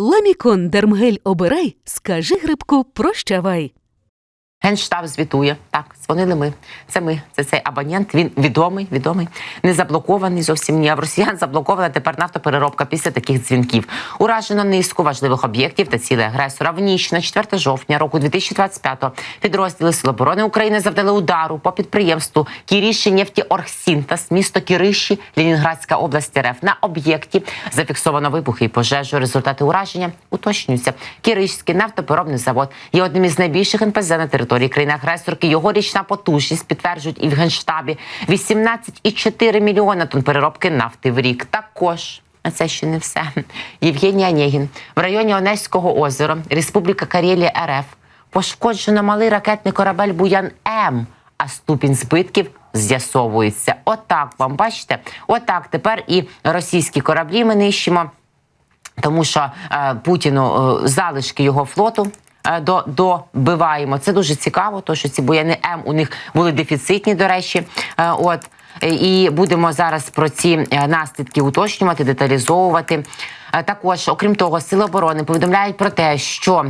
Ламікон Дермгель обирай, скажи грибку прощавай. Генштаб звітує. Так, дзвонили ми. Це ми, це цей абонент. Він відомий, відомий, не заблокований зовсім ні. А в росіян заблокована тепер нафтопереробка після таких дзвінків. Уражено низку важливих об'єктів та цілей агресора. В ніч на 4 жовтня року 2025-го підрозділи Сил оборони України завдали удару по підприємству Кіріші нефтіоргсінтез, місто Кіриші, Ленінградська область РФ. На об'єкті зафіксовано вибухи і пожежу. Результати ураження уточнюються. Кіришський нафтопереробний завод є одним із найбільших НПЗ на території країни-агресорки. Його річна потужність підтверджують і в генштабі 18,4 мільйона тонн переробки нафти в рік. Також. А це ще не все. Євгеній Онєгін в районі Онеського озера, Республіка Карелія РФ. Пошкоджено малий ракетний корабель Буян М, а ступінь збитків з'ясовується. Отак вам бачите, отак тепер і російські кораблі ми нищимо тому що е, Путіну е, залишки його флоту. Е, До добиваємо це дуже цікаво, тому що ці бояни М у них були дефіцитні. До речі, Е, от і будемо зараз про ці е, наслідки уточнювати, деталізовувати. Також, окрім того, сили оборони повідомляють про те, що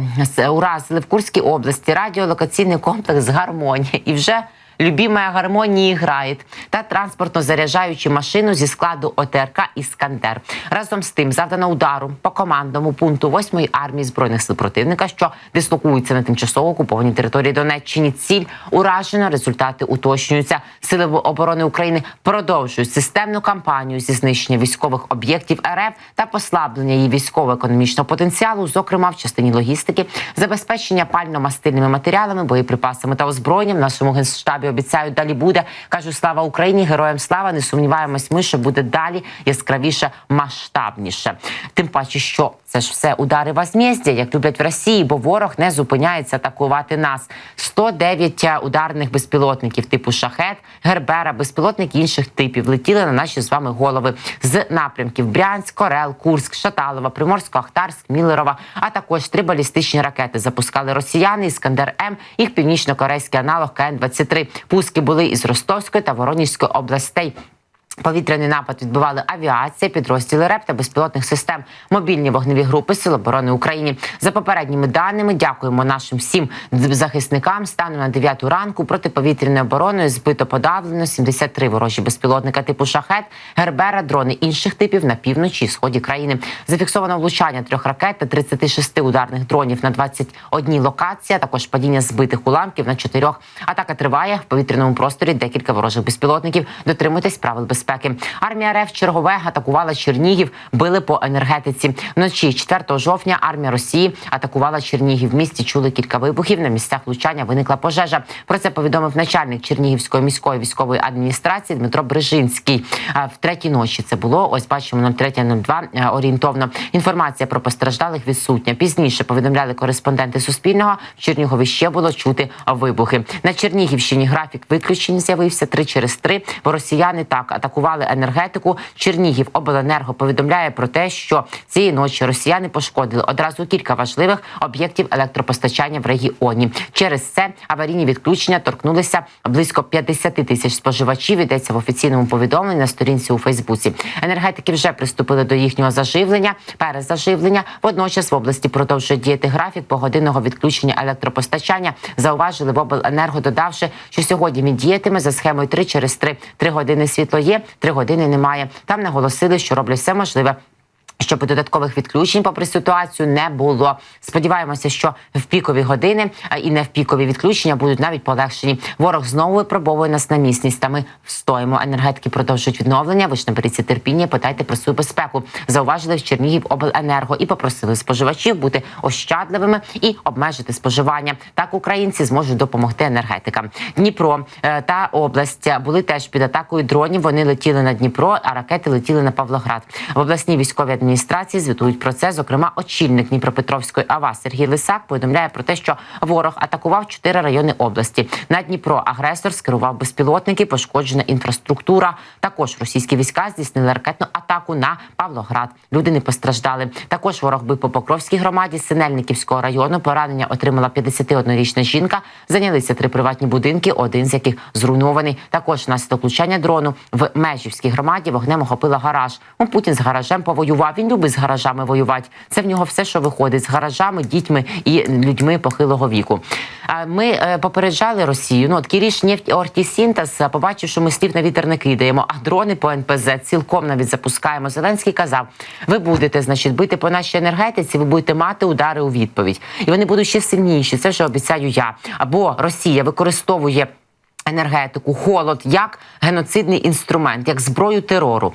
уразили в Курській області радіолокаційний комплекс гармонія і вже. Любимая гармонії грає та транспортно заряджаючи машину зі складу ОТРК Іскандер. Разом з тим завдано удару по командному пункту 8-ї армії збройних сил противника, що дислокується на тимчасово окупованій території Донеччини. Ціль уражено. Результати уточнюються. Сили оборони України продовжують системну кампанію зі знищення військових об'єктів РФ та послаблення її військово-економічного потенціалу, зокрема в частині логістики, забезпечення пально-мастильними матеріалами, боєприпасами та озброєнням. Нашому генштабі обіцяють далі буде. Кажу, слава Україні, героям слава. Не сумніваємось, ми що буде далі яскравіше, масштабніше. Тим паче, що це ж все удари возмездя, як люблять в Росії, бо ворог не зупиняється атакувати нас. 109 ударних безпілотників типу шахет, гербера, безпілотники інших типів летіли на наші з вами голови з напрямків Брянськ, Корел, Курськ, Шаталова, Приморсько-Ахтарськ, Міллерова, а також три балістичні ракети запускали росіяни Іскандер М, їх північно-корейський аналог КН-23. Пуски були із Ростовської та Воронізької областей. Повітряний напад відбивали авіація, підрозділи РЕП та безпілотних систем, мобільні вогневі групи Сил оборони України. За попередніми даними, дякуємо нашим всім захисникам. Станом на 9 ранку протиповітряною обороною збито подавлено 73 ворожі безпілотника типу шахет, гербера, дрони інших типів на півночі і сході країни. Зафіксовано влучання трьох ракет та 36 ударних дронів на 21 локації, також падіння збитих уламків на чотирьох. Атака триває в повітряному просторі. Декілька ворожих безпілотників. Дотримуйтесь правил безпеки. Армія РФ чергове атакувала Чернігів, били по енергетиці. Вночі 4 жовтня армія Росії атакувала Чернігів. В місті чули кілька вибухів. На місцях влучання виникла пожежа. Про це повідомив начальник Чернігівської міської військової адміністрації Дмитро Брижинський. В третій ночі це було. Ось бачимо 03.02 е, орієнтовно. Інформація про постраждалих відсутня. Пізніше повідомляли кореспонденти Суспільного. В Чернігові ще було чути вибухи. На Чернігівщині графік виключень з'явився три через три. Бо росіяни так атакували енергетику. Чернігів обленерго повідомляє про те, що цієї ночі росіяни пошкодили одразу кілька важливих об'єктів електропостачання в регіоні. Через це аварійні відключення торкнулися близько 50 тисяч споживачів. Йдеться в офіційному повідомленні на сторінці у Фейсбуці. Енергетики вже приступили до їхнього заживлення, перезаживлення. Водночас в області продовжує діяти графік погодинного відключення електропостачання. Зауважили в обленерго, додавши, що сьогодні він діятиме за схемою 3 через 3. Три години світло є, три години немає. Там наголосили, що роблять все можливе. Щоб додаткових відключень, попри ситуацію, не було. Сподіваємося, що в пікові години і не в пікові відключення будуть навіть полегшені. Ворог знову випробовує нас на міцність. Та ми встоїмо. Енергетики продовжують відновлення. Ви ж наберіться терпіння, питайте про свою безпеку. Зауважили в Чернігів обленерго і попросили споживачів бути ощадливими і обмежити споживання. Так українці зможуть допомогти енергетикам. Дніпро е, та область були теж під атакою дронів. Вони летіли на Дніпро, а ракети летіли на Павлоград. В обласній військовій адміністрації звітують про це. Зокрема, очільник Дніпропетровської АВА Сергій Лисак повідомляє про те, що ворог атакував чотири райони області. На Дніпро агресор скерував безпілотники, пошкоджена інфраструктура. Також російські війська здійснили ракетну атаку на Павлоград. Люди не постраждали. Також ворог бив по Покровській громаді Синельниківського району. Поранення отримала 51-річна жінка. Зайнялися три приватні будинки, один з яких зруйнований. Також внаслідок влучання дрону в Межівській громаді вогнем охопила гараж. У Путін з гаражем повоював. Він любить з гаражами воювати. Це в нього все, що виходить з гаражами, дітьми і людьми похилого віку. Ми е, попереджали Росію. Ну от Кіріш нефть Ортісінтас е, побачив, що ми слів на вітер не кидаємо, а дрони по НПЗ цілком навіть запускаємо. Зеленський казав: ви будете, значить, бити по нашій енергетиці, ви будете мати удари у відповідь, і вони будуть ще сильніші. Це вже обіцяю я. Або Росія використовує енергетику, холод як геноцидний інструмент, як зброю терору.